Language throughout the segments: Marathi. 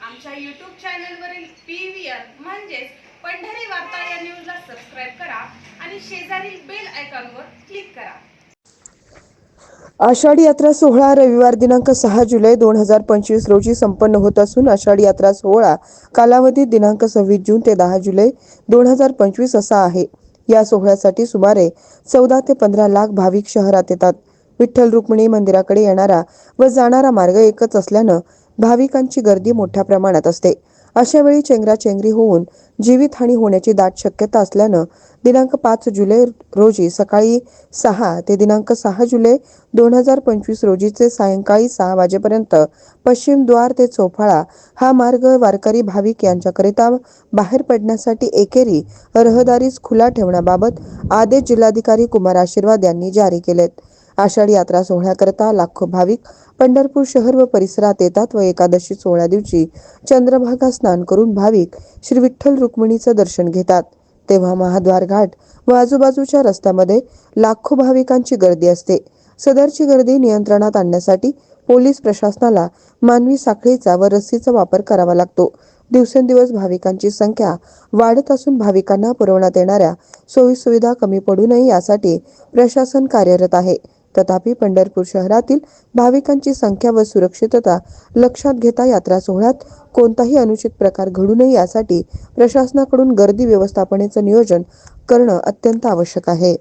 आमच्या यूट्यूब चॅनलवरील पी व्ही आर म्हणजेच पंढरी वार्ता या न्यूजला सबस्क्राईब करा आणि शेजारील बेल आयकॉनवर क्लिक करा. आषाढी यात्रा सोहळा रविवार दिनांक सहा जुलै दोन हजार पंचवीस रोजी संपन्न होत असून आषाढी यात्रा सोहळा कालावधी दिनांक सव्वीस जून ते दहा जुलै दोन हजार पंचवीस असा आहे. या सोहळ्यासाठी सुमारे चौदा ते पंधरा लाख भाविक शहरात येतात. विठ्ठल रुक्मिणी मंदिराकडे येणारा व जाणारा मार्ग एकच असल्यानं भाविकांची गर्दी मोठ्या प्रमाणात असते. अशा वेळी चेंगराचेंगरी होऊन जीवितहानी होण्याची दाट शक्यता असल्यानं दिनांक पाच जुलै रोजी सकाळी सहा ते दिनांक सहा जुलै दोन हजार पंचवीस रोजीचे सायंकाळी सहा वाजेपर्यंत पश्चिम द्वार ते चोफाळा हा मार्ग वारकरी भाविक यांच्याकरिता बाहेर पडण्यासाठी एकेरी रहदारीस खुला ठेवण्याबाबत आदेश जिल्हाधिकारी कुमार आशीर्वाद यांनी जारी केलेत. आषाढी यात्रा सोहळ्याकरता लाखो भाविक पंढरपूर शहर व परिसरात येतात व एकादशी सोहळ्या दिवशी चंद्रभागा स्नान करून भाविक श्री विठ्ठल रुक्मिणीचं दर्शन घेतात. तेव्हा महाद्वार घाट व आजूबाजूच्या रस्त्यामध्ये लाखो भाविकांची गर्दी असते. सदरची गर्दी नियंत्रणात आणण्यासाठी पोलीस प्रशासनाला मानवी साखळीचा व रस्सीचा वापर करावा लागतो. दिवसेंदिवस भाविकांची संख्या वाढत असून भाविकांना पुरवण्यात येणाऱ्या सोयीसुविधा कमी पडू नये यासाठी प्रशासन कार्यरत आहे. तथापि पंढरपूर शहरातील भाविकांची संख्या व सुरक्षितता लक्षात घेता यात्रा सोहळ्यात कोणताही अनुचित प्रकार घडू नये यासाठी प्रशासनाकडून गर्दी व्यवस्थापनेचं नियोजन करणं अत्यंत आवश्यक आहे.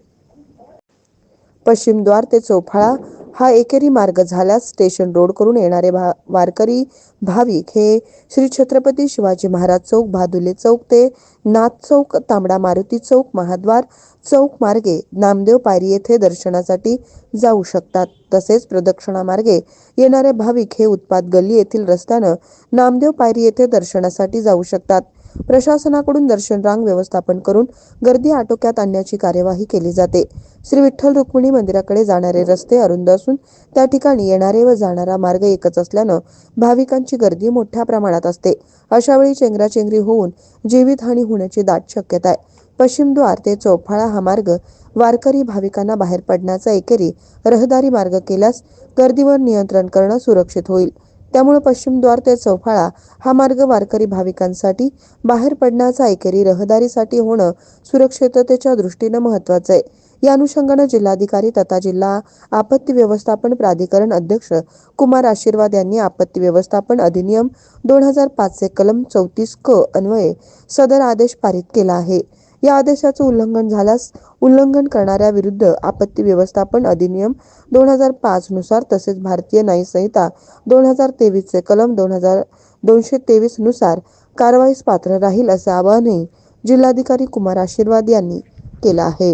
पश्चिम द्वार ते चोफाळा हा एकेरी मार्ग झाल्यास स्टेशन रोड करून येणारे भा वारकरी भाविक हे श्री छत्रपती शिवाजी महाराज चौक भादुले चौक ते नाथ चौक तांबडा मारुती चौक महाद्वार चौक मार्गे नामदेव पायरी येथे दर्शनासाठी जाऊ शकतात. तसेच प्रदक्षिणा मार्गे येणारे भाविक हे उत्पाद गल्ली येथील रस्त्यानं नामदेव पायरी येथे दर्शनासाठी जाऊ शकतात. प्रशासनाकडून दर्शन रांग व्यवस्थापन करून गर्दी आटोक्यात आणण्याची कार्यवाही केली जाते. श्री विठ्ठल रुक्मिणी मंदिराकडे जाणारे रस्ते अरुंद असून त्या ठिकाणी येणारे व जाणारा मार्ग एकच असल्यानं भाविकांची गर्दी मोठ्या प्रमाणात असते. अशावेळी चेंगराचेंगरी होऊन जीवितहानी होण्याची दाट शक्यता आहे. पश्चिमद्वार ते चौफाळा हा मार्ग वारकरी भाविकांना बाहेर पडण्याचा एकेरी रहदारी मार्ग केल्यास गर्दीवर नियंत्रण करणं सुरक्षित होईल. त्यामुळे पश्चिमद्वार ते चौफाळा हा मार्ग वारकरी भाविकांसाठी बाहेर पडण्याचा एकेरी रहदारीसाठी होणं सुरक्षिततेच्या दृष्टीनं महत्वाचं आहे. या अनुषंगानं जिल्हाधिकारी तथा जिल्हा आपत्ती व्यवस्थापन प्राधिकरण अध्यक्ष कुमार आशीर्वाद यांनी आपत्ती व्यवस्थापन अधिनियम दोन हजार पाचचे कलम चौतीस क अन्वये सदर आदेश पारित केला आहे. या आदेशाचं उल्लंघन झाल्यास उल्लंघन करणाऱ्या विरुद्ध आपत्ती व्यवस्थापन अधिनियम दोन हजार पाच नुसार तसेच भारतीय न्याय संहिता दोन हजार तेवीसचे कलम दोन हजार दोनशे तेवीसनुसार कारवाईस पात्र राहील असं आवाहनही जिल्हाधिकारी कुमार आशीर्वाद यांनी केलं आहे.